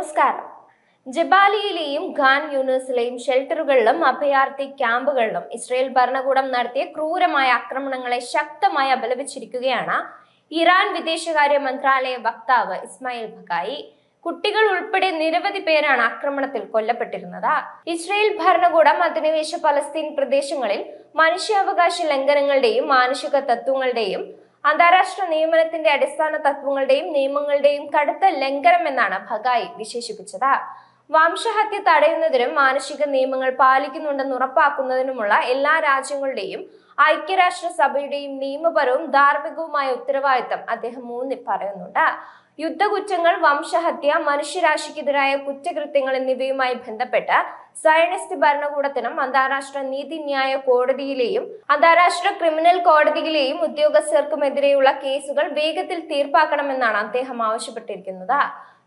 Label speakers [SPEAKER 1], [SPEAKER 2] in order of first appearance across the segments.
[SPEAKER 1] നമസ്കാരം. ജബാലിയിലെയും ഖാൻ യൂണിവേഴ്സിലെയും ഷെൽട്ടറുകളിലും അഭയാർത്ഥി ക്യാമ്പുകളിലും ഇസ്രയേൽ ഭരണകൂടം നടത്തിയ ക്രൂരമായ ആക്രമണങ്ങളെ ശക്തമായി അപലപിച്ചിരിക്കുകയാണ് ഇറാൻ വിദേശകാര്യ മന്ത്രാലയ വക്താവ് ഇസ്മായിൽ ഭഗായി. കുട്ടികൾ ഉൾപ്പെടെ നിരവധി പേരാണ് ആക്രമണത്തിൽ കൊല്ലപ്പെട്ടിരുന്നത്. ഇസ്രയേൽ ഭരണകൂടം അധിനിവേശ പലസ്തീൻ പ്രദേശങ്ങളിൽ മനുഷ്യാവകാശ ലംഘനങ്ങളുടെയും മാനുഷിക തത്വങ്ങളുടെയും അന്താരാഷ്ട്ര നിയമനത്തിന്റെ അടിസ്ഥാന തത്വങ്ങളുടെയും നിയമങ്ങളുടെയും കടുത്ത ലംഘനം എന്നാണ് ഭഗായി വിശേഷിപ്പിച്ചത്. വംശഹത്യ തടയുന്നതിനും മാനുഷിക നിയമങ്ങൾ പാലിക്കുന്നുണ്ടെന്ന് ഉറപ്പാക്കുന്നതിനുമുള്ള എല്ലാ രാജ്യങ്ങളുടെയും ഐക്യരാഷ്ട്ര സഭയുടെയും നിയമപരവും ധാർമ്മികവുമായ ഉത്തരവാദിത്തം അദ്ദേഹം മൂന്നി പറയുന്നുണ്ട്. യുദ്ധകുറ്റങ്ങൾ വംശഹത്യ മനുഷ്യരാശിക്കെതിരായ കുറ്റകൃത്യങ്ങൾ എന്നിവയുമായി ബന്ധപ്പെട്ട് സയനിസ്റ്റ് ഭരണകൂടത്തിനും അന്താരാഷ്ട്ര നീതിന്യായ കോടതിയിലെയും അന്താരാഷ്ട്ര ക്രിമിനൽ കോടതിയിലെയും ഉദ്യോഗസ്ഥർക്കുമെതിരെയുള്ള കേസുകൾ വേഗത്തിൽ തീർപ്പാക്കണമെന്നാണ് അദ്ദേഹം ആവശ്യപ്പെട്ടിരിക്കുന്നത്.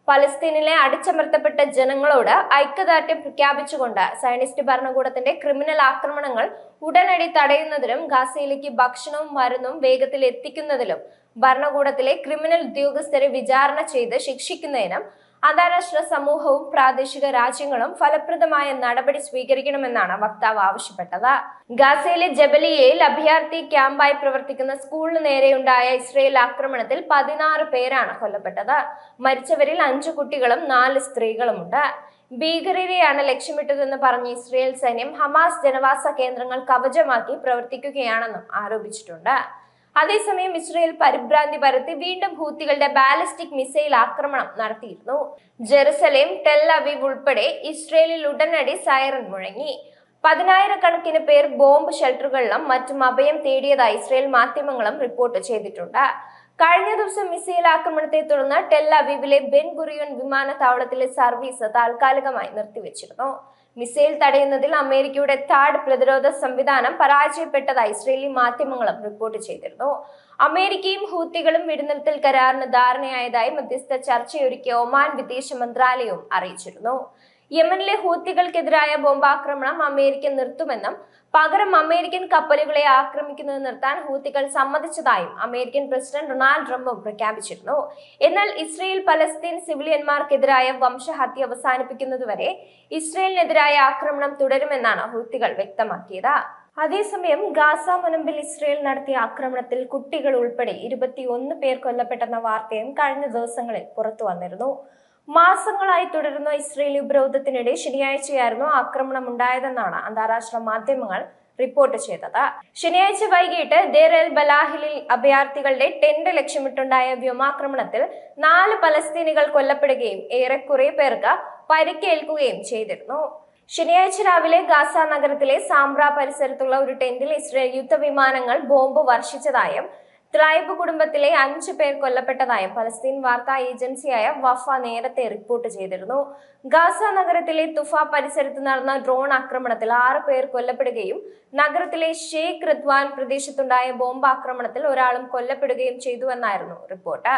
[SPEAKER 1] പലസ്തീനിലെ അടിച്ചമർത്തപ്പെട്ട ജനങ്ങളോട് ഐക്യദാർഢ്യം പ്രഖ്യാപിച്ചുകൊണ്ട് സയനിസ്റ്റ് ഭരണകൂടത്തിന്റെ ക്രിമിനൽ ആക്രമണങ്ങൾ ഉടനടി തടയുന്നതിലും ഗാസയിലേക്ക് ഭക്ഷണവും മരുന്നും വേഗത്തിൽ എത്തിക്കുന്നതിലും ഭരണകൂടത്തിലെ ക്രിമിനൽ ഉദ്യോഗസ്ഥരെ വിചാരണ ചെയ്ത് ശിക്ഷിക്കുന്നതിനും അന്താരാഷ്ട്ര സമൂഹവും പ്രാദേശിക രാജ്യങ്ങളും ഫലപ്രദമായ നടപടി സ്വീകരിക്കണമെന്നാണ് വക്താവ് ആവശ്യപ്പെട്ടത്. ഗാസയിലെ ജബലിയയിൽ അഭയാർത്ഥി ക്യാമ്പായി പ്രവർത്തിക്കുന്ന സ്കൂളിന് നേരെയുണ്ടായ ഇസ്രയേൽ ആക്രമണത്തിൽ പതിനാറ് പേരാണ് കൊല്ലപ്പെട്ടത്. മരിച്ചവരിൽ അഞ്ചു കുട്ടികളും നാല് സ്ത്രീകളുമുണ്ട്. ഭീകരരെയാണ് ലക്ഷ്യമിട്ടതെന്ന് പറഞ്ഞ് ഇസ്രയേൽ സൈന്യം ഹമാസ് ജനവാസ കേന്ദ്രങ്ങൾ കവചമാക്കി പ്രവർത്തിക്കുകയാണെന്നും ആരോപിച്ചിട്ടുണ്ട്. അതേസമയം ഇസ്രയേൽ പരിഭ്രാന്തി പരത്തി വീണ്ടും ഹൂത്തികളുടെ ബാലിസ്റ്റിക് മിസൈൽ ആക്രമണം നടത്തിയിരുന്നു. ജെറുസലേം ടെൽ അവീവ് ഉൾപ്പെടെ ഇസ്രയേലിൽ ഉടനടി സൈറൻ മുഴങ്ങി. പതിനായിരക്കണക്കിന് പേർ ബോംബ് ഷെൽട്ടറുകളിലും മറ്റും അഭയം തേടിയതായി ഇസ്രയേൽ മാധ്യമങ്ങളും റിപ്പോർട്ട് ചെയ്തിട്ടുണ്ട്. കഴിഞ്ഞ ദിവസം മിസൈൽ ആക്രമണത്തെ തുടർന്ന് ടെല്ലവീവിലെ ബെൻ ഗുറിയോൻ വിമാനത്താവളത്തിലെ സർവീസ് താൽക്കാലികമായി നിർത്തിവെച്ചിരുന്നു. മിസൈൽ തടയുന്നതിൽ അമേരിക്കയുടെ താഡ് പ്രതിരോധ സംവിധാനം പരാജയപ്പെട്ടതായി ഇസ്രേലി മാധ്യമങ്ങളും റിപ്പോർട്ട് ചെയ്തിരുന്നു. അമേരിക്കയും ഹൂത്തികളും വെടിനിർത്തൽ കരാറിന് ധാരണയായതായി മധ്യസ്ഥ ചർച്ചയൊരുക്കിയ ഒമാൻ വിദേശ മന്ത്രാലയവും അറിയിച്ചിരുന്നു. യമനിലെ ഹൂത്തികൾക്കെതിരായ ബോംബാക്രമണം അമേരിക്ക നിർത്തുമെന്നും പകരം അമേരിക്കൻ കപ്പലുകളെ ആക്രമിക്കുന്നത് നിർത്താൻ ഹൂത്തികൾ സമ്മതിച്ചതായും അമേരിക്കൻ പ്രസിഡന്റ് ഡൊണാൾഡ് ട്രംപ് പ്രഖ്യാപിച്ചിരുന്നു. എന്നാൽ ഇസ്രയേൽ പലസ്തീൻ സിവിലിയന്മാർക്കെതിരായ വംശഹത്യ അവസാനിപ്പിക്കുന്നതുവരെ ഇസ്രയേലിനെതിരായ ആക്രമണം തുടരുമെന്നാണ് ഹൂത്തികൾ വ്യക്തമാക്കിയത്. അതേസമയം ഗാസ മുനമ്പിൽ ഇസ്രയേൽ നടത്തിയ ആക്രമണത്തിൽ കുട്ടികൾ ഉൾപ്പെടെ ഇരുപത്തിയൊന്ന് പേർ കൊല്ലപ്പെട്ടെന്ന വാർത്തയും കഴിഞ്ഞ ദിവസങ്ങളിൽ പുറത്തു വന്നിരുന്നു മാസങ്ങളായി തുടരുന്ന ഇസ്രയേലി ഉപരോധത്തിനിടെ ശനിയാഴ്ചയായിരുന്നു ആക്രമണം ഉണ്ടായതെന്നാണ് അന്താരാഷ്ട്ര മാധ്യമങ്ങൾ റിപ്പോർട്ട് ചെയ്തത്. ശനിയാഴ്ച വൈകിട്ട് ദേർ എൽ ബലാഹിലിൽ അഭയാർത്ഥികളുടെ ടെന്റ് ലക്ഷ്യമിട്ടുണ്ടായ വ്യോമാക്രമണത്തിൽ നാല് പലസ്തീനികൾ കൊല്ലപ്പെടുകയും ഏറെക്കുറെ പേർക്ക് പരിക്കേൽക്കുകയും ചെയ്തിരുന്നു. ശനിയാഴ്ച രാവിലെ ഗാസ നഗരത്തിലെ സാംബ്ര പരിസരത്തുള്ള ഒരു ടെന്റിൽ ഇസ്രയേൽ യുദ്ധവിമാനങ്ങൾ ബോംബ് വർഷിച്ചതായും ത്രൈബ് കുടുംബത്തിലെ അഞ്ചു പേർ കൊല്ലപ്പെട്ടതായും പലസ്തീൻ വാർത്താ ഏജൻസിയായ വഫ നേരത്തെ റിപ്പോർട്ട് ചെയ്തിരുന്നു. ഗാസ നഗരത്തിലെ തുഫ പരിസരത്ത് നടന്ന ഡ്രോൺ ആക്രമണത്തിൽ ആറ് പേർ കൊല്ലപ്പെടുകയും നഗരത്തിലെ ഷെയ്ഖ് റിദ്വാൻ പ്രദേശത്തുണ്ടായ ബോംബ് ആക്രമണത്തിൽ ഒരാളും കൊല്ലപ്പെടുകയും ചെയ്തുവെന്നായിരുന്നു റിപ്പോർട്ട്.